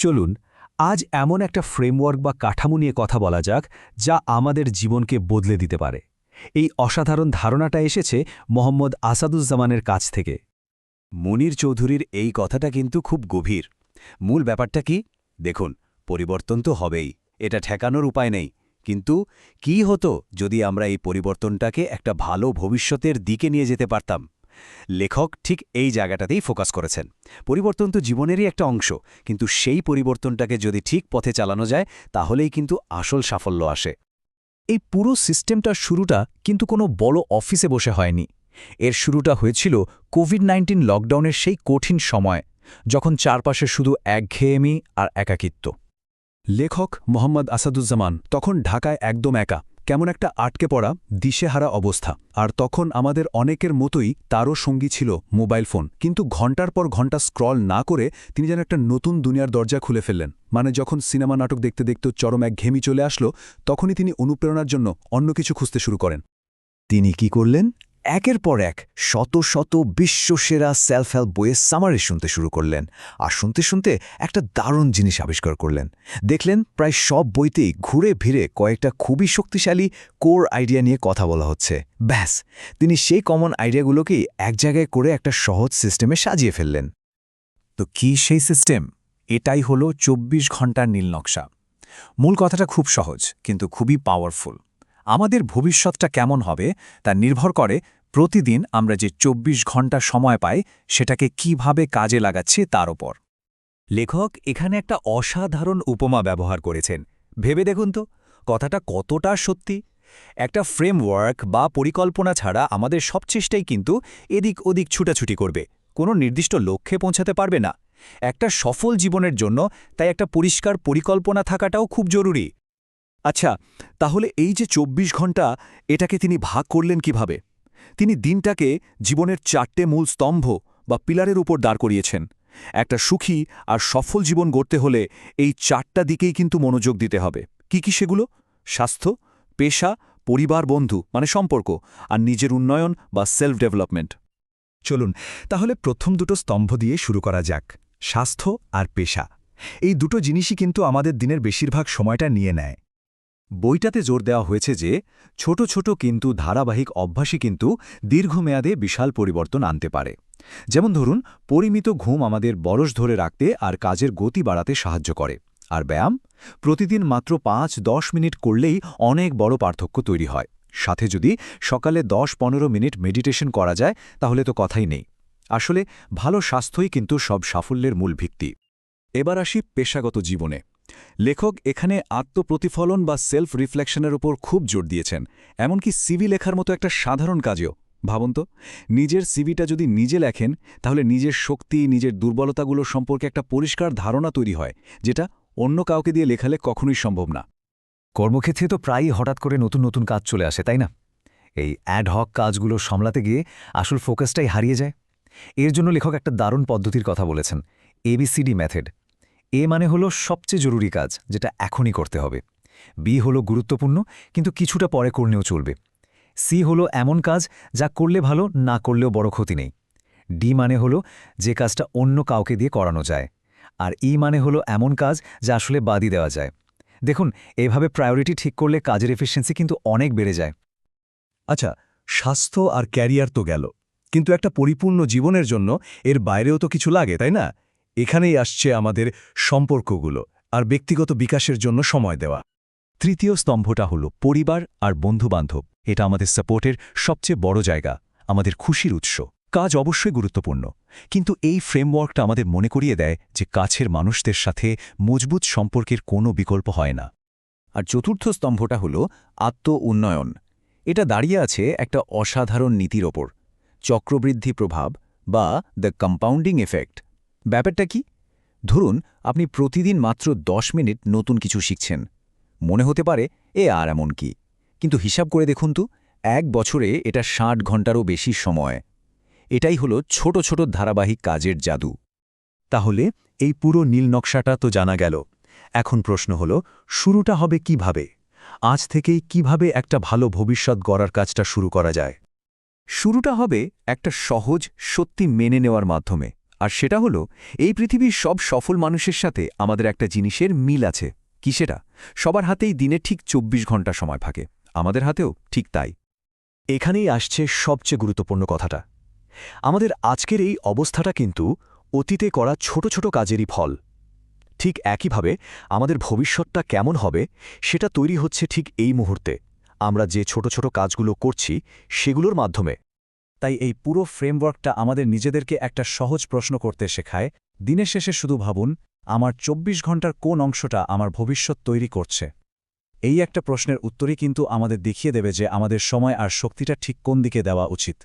চলুন, আজ এমন একটা ফ্রেমওয়ার্ক বা কাঠামো নিয়ে কথা বলা যাক, যা আমাদের জীবনকে বদলে দিতে পারে। এই অসাধারণ ধারণাটা এসেছে মোহাম্মদ আসাদুজ্জামানের কাছ থেকে। মনির চৌধুরীর এই কথাটা কিন্তু খুব গভীর। মূল ব্যাপারটা কি? দেখুন, পরিবর্তন তো হবেই, এটা ঠেকানোর উপায় নেই। কিন্তু কি হতো যদি আমরা এই পরিবর্তনটাকে একটা ভালো ভবিষ্যতের দিকে নিয়ে যেতে পারতাম? লেখক ঠিক এই জায়গাটাতেই ফোকাস করেছেন। পরিবর্তন তো জীবনেরই একটা অংশ, কিন্তু সেই পরিবর্তনটাকে যদি ঠিক পথে চালানো যায়, তাহলেই কিন্তু আসল সাফল্য আসে। এই পুরো সিস্টেমটার শুরুটা কিন্তু কোনো বড় অফিসে বসে হয়নি। এর শুরুটা হয়েছিল কোভিড নাইন্টিন লকডাউনের সেই কঠিন সময়, যখন চারপাশে শুধু একঘেয়েমি আর একাকিত্ব। লেখক মোহাম্মদ আসাদুজ্জামান তখন ঢাকায় একদম একা কেমন একটা আটকে পড়া দিশেহারা অবস্থা। আর তখন আমাদের অনেকের মতোই তারও সঙ্গী ছিল মোবাইল ফোন। কিন্তু ঘণ্টার পর ঘণ্টা স্ক্রল না করে তিনি যেন একটা নতুন দুনিয়ার দরজা খুলে ফেললেন। মানে যখন সিনেমা নাটক দেখতে দেখতে চরম এক ঘেমি চলে আসলো, তখনই তিনি অনুপ্রেরণার জন্য অন্য কিছু খুঁজতে শুরু করেন। তিনি কি করলেন? একের পর এক শত শত বিশ্বসেরা সেলফ হেল্প বইয়ের সামারি শুনতে শুরু করলেন আর শুনতে শুনতে একটা দারুণ জিনিস আবিষ্কার করলেন। দেখলেন প্রায় সব বইতেই ঘুরে ভিড়ে কয়েকটা খুবই শক্তিশালী কোর আইডিয়া নিয়ে কথা বলা হচ্ছে। ব্যাস, তিনি সেই কমন আইডিয়াগুলোকেই এক জায়গায় করে একটা সহজ সিস্টেমে সাজিয়ে ফেললেন। তো কি সেই সিস্টেম এটাই হলো ২৪ ঘণ্টার নীলনকশা মূল কথাটা খুব সহজ, কিন্তু খুবই পাওয়ারফুল আমাদের ভবিষ্যৎটা কেমন হবে তা নির্ভর করে প্রতিদিন আমরা যে ২৪ ঘণ্টা সময় পাই সেটাকে কীভাবে কাজে লাগাচ্ছি তার ওপর। লেখক এখানে একটা অসাধারণ উপমা ব্যবহার করেছেন। ভেবে দেখুন তো, কথাটা কতটা সত্যি। একটা ফ্রেমওয়ার্ক বা পরিকল্পনা ছাড়া আমাদের সব চেষ্টাই কিন্তু এদিক ওদিক ছুটাছুটি করবে, কোনো নির্দিষ্ট লক্ষ্যে পৌঁছাতে পারবে না। একটা সফল জীবনের জন্য তাই একটা পরিষ্কার পরিকল্পনা থাকাটাও খুব জরুরি। আচ্ছা তাহলে এই যে ২৪ ঘণ্টা, এটাকে তিনি ভাগ করলেন কীভাবে? তিনি দিনটাকে জীবনের চারটে মূল স্তম্ভ বা পিলারের উপর দাঁড় করিয়েছেন। একটা সুখী আর সফল জীবন গড়তে হলে এই চারটা দিকেই কিন্তু মনোযোগ দিতে হবে। কি কি সেগুলো? স্বাস্থ্য, পেশা, পরিবার, বন্ধু মানে সম্পর্ক, আর নিজের উন্নয়ন বা সেলফ ডেভেলপমেন্ট চলুন, তাহলে প্রথম দুটো স্তম্ভ দিয়ে শুরু করা যাক, স্বাস্থ্য আর পেশা। এই দুটো জিনিসই কিন্তু আমাদের দিনের বেশিরভাগ সময়টা নিয়ে নেয়। বইটাতে জোর দেওয়া হয়েছে যে, ছোট ছোট কিন্তু ধারাবাহিক অভ্যাসই কিন্তু দীর্ঘমেয়াদে বিশাল পরিবর্তন আনতে পারে। যেমন ধরুন, পরিমিত ঘুম আমাদের বরস ধরে রাখতে আর কাজের গতি বাড়াতে সাহায্য করে। আর ব্যায়াম? প্রতিদিন মাত্র পাঁচ দশ মিনিট করলেই অনেক বড় পার্থক্য তৈরি হয়। সাথে যদি সকালে দশ পনেরো মিনিট মেডিটেশন করা যায়, তাহলে তো কথাই নেই। আসলে ভালো স্বাস্থ্যই কিন্তু সব সাফল্যের মূল ভিত্তি। এবার আসি পেশাগত জীবনে। লেখক এখানে আত্মপ্রতিফলন বা সেলফ রিফ্লেকশনের উপর খুব জোর দিয়েছেন, এমনকি সিভি লেখার মতো একটা সাধারণ কাজেও। ভাবুন তো, নিজের সিভিটা যদি নিজে লেখেন, তাহলে নিজের শক্তি, নিজের দুর্বলতাগুলো সম্পর্কে একটা পরিষ্কার ধারণা তৈরি হয়, যেটা অন্য কাউকে দিয়ে লেখালে কখনোই সম্ভব না। কর্মক্ষেত্রে তো প্রায়ই হঠাৎ করে নতুন নতুন কাজ চলে আসে, তাই না? এই অ্যাড হক কাজগুলো সামলাতে গিয়ে আসল ফোকাসটাই হারিয়ে যায়। এর জন্য লেখক একটা দারুণ পদ্ধতির কথা বলেছেন এবিসিডি মেথড এ মানে হলো সবচেয়ে জরুরি কাজ, যেটা এখনই করতে হবে। বি হলো গুরুত্বপূর্ণ, কিন্তু কিছুটা পরে করলেও চলবে। সি হলো এমন কাজ যা করলে ভালো, না করলেও বড় ক্ষতি নেই। ডি মানে হলো যে কাজটা অন্য কাউকে দিয়ে করানো যায়। আর ই মানে হলো এমন কাজ যা আসলে বাদই দেওয়া যায়। দেখুন, এভাবে প্রায়োরিটি ঠিক করলে কাজের এফিসিয়েন্সি কিন্তু অনেক বেড়ে যায়। আচ্ছা স্বাস্থ্য আর ক্যারিয়ার তো গেল। কিন্তু একটা পরিপূর্ণ জীবনের জন্য এর বাইরেও তো কিছু লাগে, তাই না? এখানেই আসছে আমাদের সম্পর্কগুলো আর ব্যক্তিগত বিকাশের জন্য সময় দেওয়া। তৃতীয় স্তম্ভটা হল পরিবার আর বন্ধুবান্ধব। এটা আমাদের সাপোর্টের সবচেয়ে বড় জায়গা, আমাদের খুশির উৎস। কাজ অবশ্যই গুরুত্বপূর্ণ, কিন্তু এই ফ্রেমওয়ার্কটা আমাদের মনে করিয়ে দেয় যে কাছের মানুষদের সাথে মজবুত সম্পর্কের কোনো বিকল্প হয় না। আর চতুর্থ স্তম্ভটা হল আত্ম উন্নয়ন এটা দাঁড়িয়ে আছে একটা অসাধারণ নীতির ওপর, চক্রবৃদ্ধি প্রভাব বা দ্য কম্পাউন্ডিং এফেক্ট ব্যাপারটা কি? ধরুন, আপনি প্রতিদিন মাত্র দশ মিনিট নতুন কিছু শিখছেন। মনে হতে পারে, এ আর এমন কি? কিন্তু হিসাব করে দেখুন তো, এক বছরে এটা ষাট ঘন্টারও বেশি সময়। এটাই হলো ছোট ছোট ধারাবাহিক কাজের জাদু। তাহলে, এই পুরো নীল নকশাটা তো জানা গেল। এখন প্রশ্ন হল, শুরুটা হবে কীভাবে? আজ থেকেই কীভাবে একটা ভালো ভবিষ্যৎ গড়ার কাজটা শুরু করা যায়? শুরুটা হবে একটা সহজ, সত্যি মেনে নেওয়ার মাধ্যমে। আর সেটা হলো, এই পৃথিবীর সব সফল মানুষের সাথে আমাদের একটা জিনিসের মিল আছে। কি সেটা? সবার হাতেই দিনে ঠিক ২৪ ঘণ্টা সময় থাকে। আমাদের হাতেও ঠিক তাই। এখানেই আসছে সবচেয়ে গুরুত্বপূর্ণ কথাটা। আমাদের আজকের এই অবস্থাটা কিন্তু অতীতে করা ছোট ছোট কাজেরই ফল। ঠিক একইভাবে আমাদের ভবিষ্যৎটা কেমন হবে সেটা তৈরি হচ্ছে ঠিক এই মুহূর্তে। আমরা যে ছোট ছোট কাজগুলো করছি সেগুলোর মাধ্যমে। তাই এই পুরো ফ্রেমওয়ার্কটা আমাদের নিজেদেরকে একটা সহজ প্রশ্ন করতে শেখায়, দিনের শেষে শুধু ভাবুন, আমার ২৪ ঘণ্টার কোন অংশটা আমার ভবিষ্যৎ তৈরি করছে? এই একটা প্রশ্নের উত্তরই কিন্তু আমাদের দেখিয়ে দেবে যে আমাদের সময় আর শক্তিটা ঠিক কোন দিকে দেওয়া উচিত।